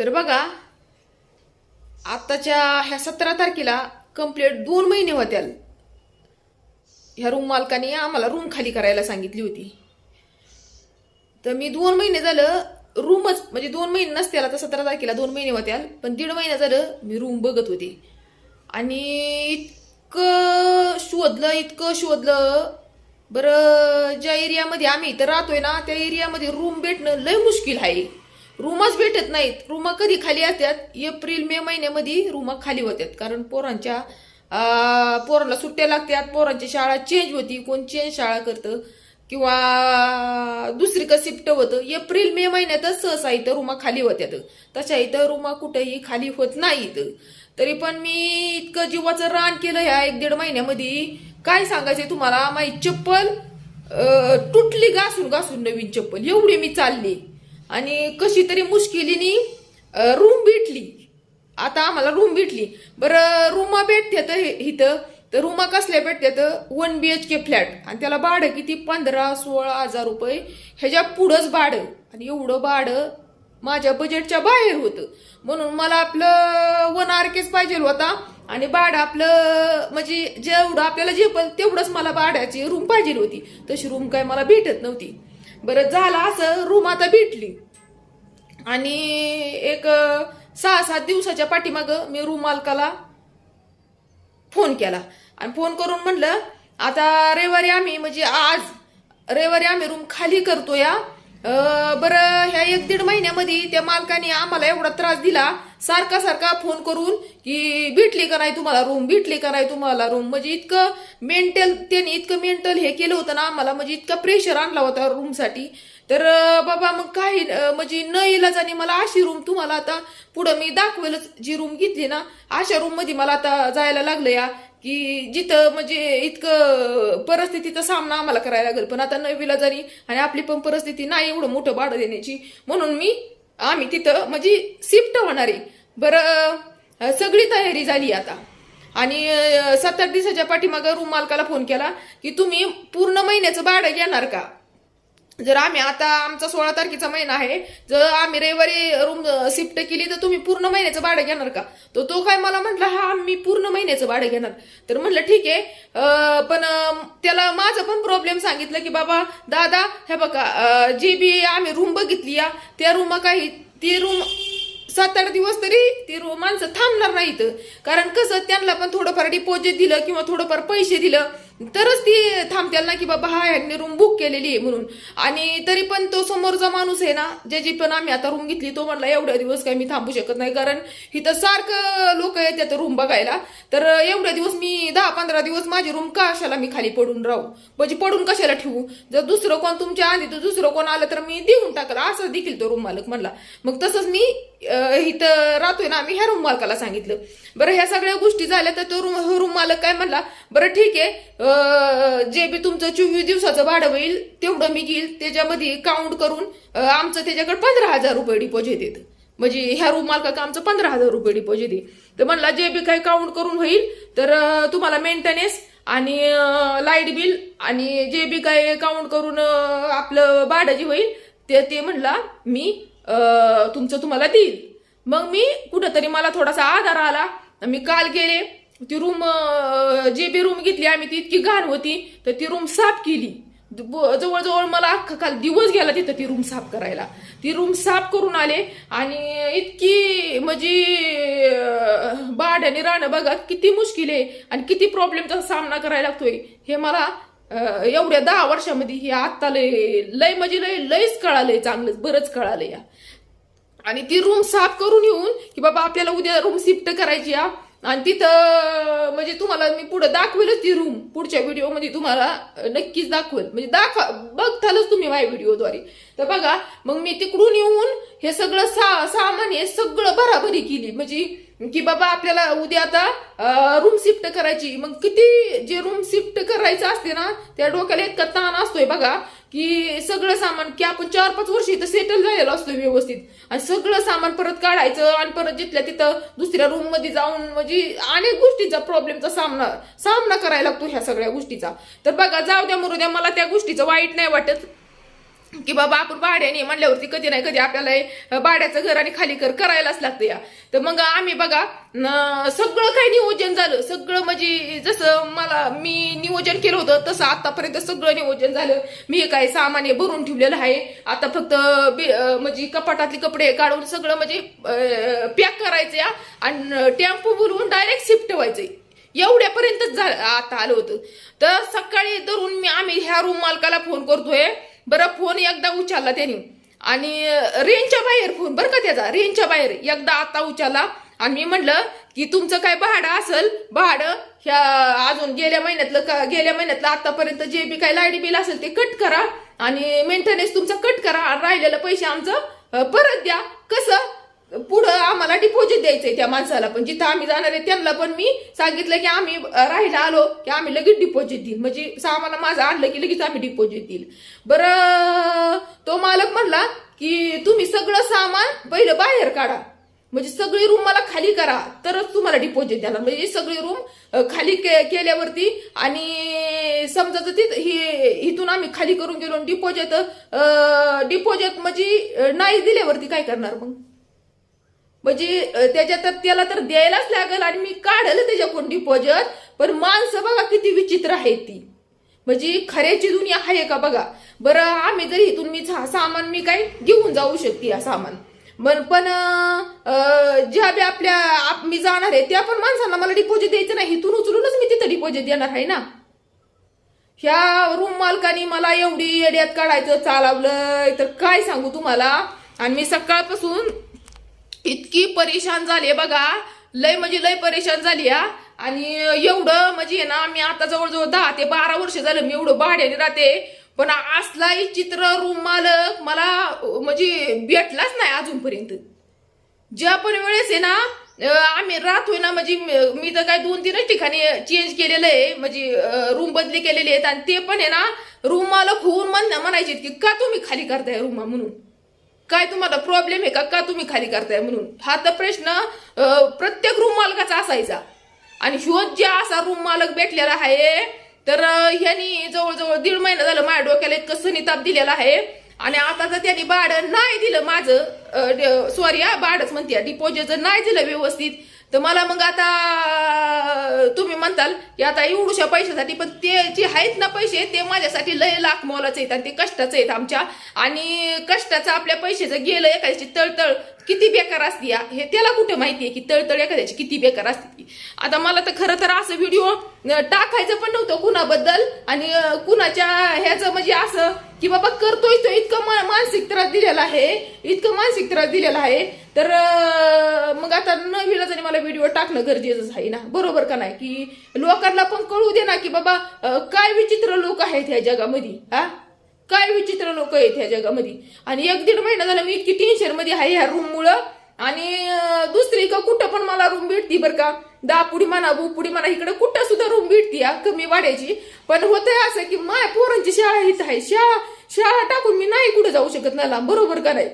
तर बघा आताच्या ह्या सतरा तारखेला कंप्लीट दोन महिने होत्याल. ह्या रूम मालकाने आम्हाला रूम खाली करायला सांगितली होती. तर मी दोन महिने झालं रूमच म्हणजे दोन महिने नसत्याला तर सतरा तारखेला दोन महिने होत्याल पण दीड महिना झालं मी रूम बघत होते. आणि इतकं शोधलं इतकं शोधलं. बरं ज्या एरियामध्ये आम्ही इथं राहतोय ना त्या एरियामध्ये रूम भेटणं लय मुश्किल आहे. रूमच भेटत नाहीत. रूम कधी खाली असतात? एप्रिल मे महिन्यामध्ये रूम खाली होत्यात कारण पोरांच्या पोरांना सुट्ट्या लागतात. पोरांची शाळा चेंज होती. कोण चेंज शाळा करतं? किंवा दुसरी का शिफ्ट होतं. एप्रिल मे महिन्यातच सहसा इथं रूमा खाली होत्यात तशा इथं रूमा कुठेही खाली होत नाहीत. तरी पण मी इतकं जीवाचं रान केलं ह्या एक दीड महिन्यामध्ये. काय सांगायचंय तुम्हाला? माझी चप्पल तुटली घासून घासून नवीन चप्पल. एवढी मी चालली. आणि कशी तरी मुश्किलीने रूम भेटली. आता आम्हाला रूम भेटली. बरं रूमा भेटते हे- इथं तर रूमा कसल्या भेटत्यात one B H K flat आणि त्याला भाडं किती? पंधरा सोळा हजार रुपये. ह्याच्या पुढंच भाडं. आणि एवढं भाडं माझ्या बजेटच्या बाहेर होतं. म्हणून मला आपलं वन आर केच पाहिजे होता आणि भाडं आपलं म्हणजे जेवढं आपल्याला जे पण तेवढंच मला भाड्याची रूम पाहिजे होती. तशी रूम काय मला भेटत नव्हती. बरं झालं असं रूम आता भेटली. आणि एक सहा सात दिवसाच्या पाठीमाग मी रूम मालकाला फोन केला. आणि फोन करून म्हणलं आता रविवारी आम्ही म्हणजे आज रविवारी आम्ही रूम खाली करतो या बरं ह्या एक दीड महिन्यामध्ये त्या मालकाने आम्हाला एवढा त्रास दिला सारखा सारखा फोन करून की भेटली का नाही तुम्हाला रूम भेटली का नाही तुम्हाला रूम म्हणजे इतकं मेंटल त्याने इतकं मेंटल हे केलं होतं ना आम्हाला म्हणजे इतका प्रेशर आणला होता रूमसाठी तर बाबा मग काही म्हणजे न इलाजाने मला अशी रूम तुम्हाला आता पुढं मी दाखवेलच जी रूम घेतली ना अशा रूममध्ये मला आता जायला लागलं या. की जिथं म्हणजे इतकं परिस्थितीचा सामना आम्हाला करायला लागेल. पण आता न जरी आणि आपली पण परिस्थिती नाही एवढं मोठं भाडं देण्याची. म्हणून मी आम्ही तिथं म्हणजे शिफ्ट होणार. आहे बरं सगळी तयारी झाली आता. आणि सत्तर सात आठ दिवसाच्या पाठीमागं रूम मालकाला फोन केला की तुम्ही पूर्ण महिन्याचं भाडं घेणार का? जर आम्ही आता आमचा सोळा तारखेचा महिना आहे जर आम्ही रविवारी रूम शिफ्ट केली तर तुम्ही पूर्ण महिन्याचं भाडं घेणार का? तर तो काय मला म्हटला हा मी पूर्ण महिन्याचं भाडं घेणार. तर म्हटलं ठीक आहे. पण त्याला माझं पण प्रॉब्लेम सांगितलं की बाबा दादा हे बघा जी बी आम्ही रूम बघितली या त्या रूम काही ती रूम सात आठ दिवस तरी ती रो- माणसं थांबणार नाहीत. कारण कसं त्यांना पण थोडंफार डिपॉझिट दिलं किंवा थोडंफार पैसे दिलं. तरच ती थांबतील ना की बाबा हा ह्यांनी रूम बुक केलेली आहे म्हणून. आणि तरी पण तो समोरचा माणूस आहे ना ज्याची पण आम्ही आता रूम घेतली तो म्हणला एवढ्या दिवस काही मी थांबू शकत नाही कारण इथं सारखं लोक येतात रूम बघायला. तर एवढ्या दिवस मी दहा पंधरा दिवस माझी रूम कशाला मी खाली पडून राहू? म्हणजे पडून कशाला ठेवू? जर दुसरं कोण तुमच्या आधी तर दुसरं कोण आलं तर मी देऊन टाकलं. असं देखील तो रूम मालक म्हणला. मग तसंच मी इथं राहतोय ना आम्ही ह्या रूम मालकाला सांगितलं. बरं ह्या सगळ्या गोष्टी झाल्या तर तो रूम रूम मालक काय म्हणला बरं ठीक आहे जे बी तुमचं चोवीस दिवसाचं भाडं होईल तेवढं मी घेईल. त्याच्यामध्ये काउंट करून आमचं त्याच्याकडे पंधरा हजार रुपये डिपॉझिट येतं. म्हणजे ह्या रूम मालकाचं आमचं पंधरा हजार रुपये डिपॉझिट आहे. तर म्हणला जे बी काही काउंट करून होईल तर तुम्हाला मेंटेनन्स आणि लाइट बिल आणि जे बी काय काउंट करून आपलं भाडं जे होईल ते ते म्हणला मी तुमचं तुम्हाला देईल. मग मी कुठंतरी मला थोडासा आधार आला. मी काल गेले ती रूम जी बी रूम घेतली आम्ही ती इतकी घाण होती तर ती रूम साफ केली. ब- जवळजवळ मला अख्खा काल दिवस गेला तिथं ती रूम साफ करायला. ती रूम साफ करून आले आणि इतकी म्हणजे अं, भाड्याने राहणं बघा किती मुश्किल आहे आणि किती प्रॉब्लेमचा सामना करायला लागतोय. हे मला एवढ्या दहा वर्षामध्ये हे आत्ता लय लय म्हणजे लय लयच कळालंय चांगलंच बरंच कळालं या आणि ती रूम साफ करून येऊन की बाबा आपल्याला उद्या रूम शिफ्ट करायची या आणि तिथं म्हणजे तुम्हाला मी पुढे दाखवेलच ती रूम पुढच्या व्हिडिओमध्ये तुम्हाला नक्कीच दाखवेल. म्हणजे दाखवा बघतालच तुम्ही माझ्या व्हिडिओद्वारे तर बघा मग मी तिकडून येऊन हे सगळं सा सामान हे सगळं भराभरी केली. म्हणजे की बाबा आपल्याला उद्या आता रूम शिफ्ट करायची. मग किती जे रूम शिफ्ट करायचं असते ना त्या डोक्याला इतका ताण असतोय बघा. की सगळं सामान की आपण चार पाच वर्ष इथं सेटल झालेलो असतो व्यवस्थित. आणि सगळं सामान परत काढायचं आणि परत जिथल्या तिथं दुसऱ्या रूममध्ये जाऊन म्हणजे अनेक गोष्टीचा प्रॉब्लेमचा सामना सामना करायला लागतो ह्या सगळ्या गोष्टीचा. तर बघा जाऊ द्या मरू द्या मला त्या गोष्टीचं वाईट नाही वाटत. की बाबा आपण भाड्याने म्हणल्यावरती कधी नाही कधी आपल्याला भाड्याचं घर आणि खाली कर करायलाच लागतं या. तर मग आम्ही बघा सगळं काही नियोजन झालं. सगळं म्हणजे जसं मला मी नियोजन केलं होतं तसं आतापर्यंत सगळं नियोजन झालं. मी काय सामान हे भरून ठेवलेलं आहे. आता फक्त बे- म्हणजे कपाटातले कपडे काढून सगळं म्हणजे पॅक करायचं या. आणि टेम्पो बोलवून डायरेक्ट शिफ्ट व्हायचंय एवढ्यापर्यंतच झालं आता आलं होतं. तर सकाळी धरून मी आम्ही ह्या रूम मालकाला फोन करतोय. बरं फोन एकदा उचलला त्यांनी. आणि रेंजच्या बाहेर फोन बरं का त्याचा? रेंजच्या बाहेर. एकदा आता उचलला. आणि मी म्हटलं की तुमचं काय भाडं असेल? भाडं ह्या अजून गेल्या महिन्यातलं का गेल्या महिन्यातलं आतापर्यंत जे बी काय लाइट बिल असेल ते कट करा. आणि मेंटेनन्स तुमचा कट करा. आणि राहिलेलं पैसे आमचं परत द्या. कसं? पुढं आम्हाला डिपॉझिट द्यायचंय त्या माणसाला. पण जिथं आम्ही जाणार आहे त्यांना पण मी सांगितलं की आम्ही राहायला आलो की आम्ही लगेच डिपॉझिट देईल. म्हणजे सामान माझं आणलं की लगेच आम्ही डिपॉझिट देईल. बरं तो मालक म्हणला की तुम्ही सगळं सामान पहिलं बाहेर काढा. म्हणजे सगळी रूम मला खाली करा तरच तुम्हाला डिपॉझिट द्यायला म्हणजे सगळी रूम खाली के- केल्यावरती आणि समजा जर तिथं ही इथून आम्ही खाली करून गेलो डिपॉझिट डिपॉझिट म्हणजे नाही दिल्यावरती काय करणार मग? म्हणजे त्याच्या तर त्याला तर द्यायलाच लागेल आणि मी काढलं त्याच्याकडून डिपॉझिट पण माणसं बघा किती विचित्र आहेत ती. म्हणजे खऱ्याची दुनिया आहे का बघा? बरं आम्ही जर इथून मी सामान मी काय घेऊन जाऊ शकते या सामान. पण पण ज्या बी आपल्या आप- मी जाणार आहे त्या पण माणसांना मला डिपॉझिट द्यायचं नाही. इथून उचलूनच मी तिथं डिपॉझिट देणार आहे ना? ह्या रूम मालकानी मला एवढी येड्यात काढायचं चालावलं तर काय सांगू तुम्हाला? आणि मी सकाळपासून इतकी परेशान झाली बघा. लय म्हणजे लय परेशान झाली हा आणि एवढं म्हणजे ना मी आता जवळजवळ दहा ते बारा वर्ष झालं मी एवढं भाड्याने राहते. पण असलाही चित्र रूम मालक मला म्हणजे भेटलाच नाही अजूनपर्यंत. ज्या पण वेळेस आहे ना आम्ही राहतोय ना म्हणजे मी- तर काय दोन तीनच ठिकाणी चेंज केलेलं आहे. म्हणजे रूम बदली केलेली आहेत. आणि ते पण आहे ना रूम मालक होऊन म्हण म्हणायचे की का तुम्ही खाली करताय रूम म्हणून? काय तुम्हाला प्रॉब्लेम आहे का? का तुम्ही खाली करताय म्हणून? हा तर प्रश्न प्रत्येक रूम मालकाचा असायचा. आणि ह्यो ज्या असा रूम मालक भेटलेला आहे तर ह्यानी ह्यांनी जवळजवळ दीड महिना झालं माझ्या डोक्याला इतकं सनिताप दिलेला आहे. आणि आता जर त्यांनी भाडं नाही दिलं माझं सॉरी हा भाडच म्हणते डिपॉझिट जर नाही दिलं व्यवस्थित तर मला मग आता तुम्ही म्हणताल की आता एवढूशा पैशासाठी पण ते जे आहेत ना पैसे ते माझ्यासाठी लय लाख मोलाचे आहेत आणि ते कष्टाचं आहेत आमच्या. आणि कष्टाचं आपल्या पैशाचं गेलं एखाद्याची तळतळ किती बेकार असते हे त्याला कुठं माहिती आहे की तळतळ एखाद्याची किती बेकार असते आता मला तर खरं तर असं व्हिडिओ टाकायचं पण नव्हतं कुणाबद्दल आणि कुणाच्या ह्याचं म्हणजे असं की बाबा करतोय तो इतकं मानसिक त्रास दिलेला आहे इतकं मानसिक त्रास दिलेला आहे. तर मग आता न विलाजाने मला व्हिडिओ टाकणं गरजेचंच आहे ना? बरोबर का नाही? की लोकांना पण कळू दे ना की बाबा काय विचित्र लोक आहेत ह्या जगामध्ये हा? काय विचित्र लोक आहेत ह्या जगामध्ये. आणि एक दीड महिना झाला मी इतकी टेन्शनमध्ये आहे ह्या रूम मुळे. आणि दुसरी का कुठं पण मला रूम भेटती बरं का. दापुडी म्हणा बुपुडी म्हणा इकडे कुठं सुद्धा रूम भेटती कमी वाढायची. पण होतंय असं की माय पोरांची शाळा हीच आहे. शाळा शाळा टाकून मी नाही कुठं जाऊ शकत नाही बरोबर का नाही?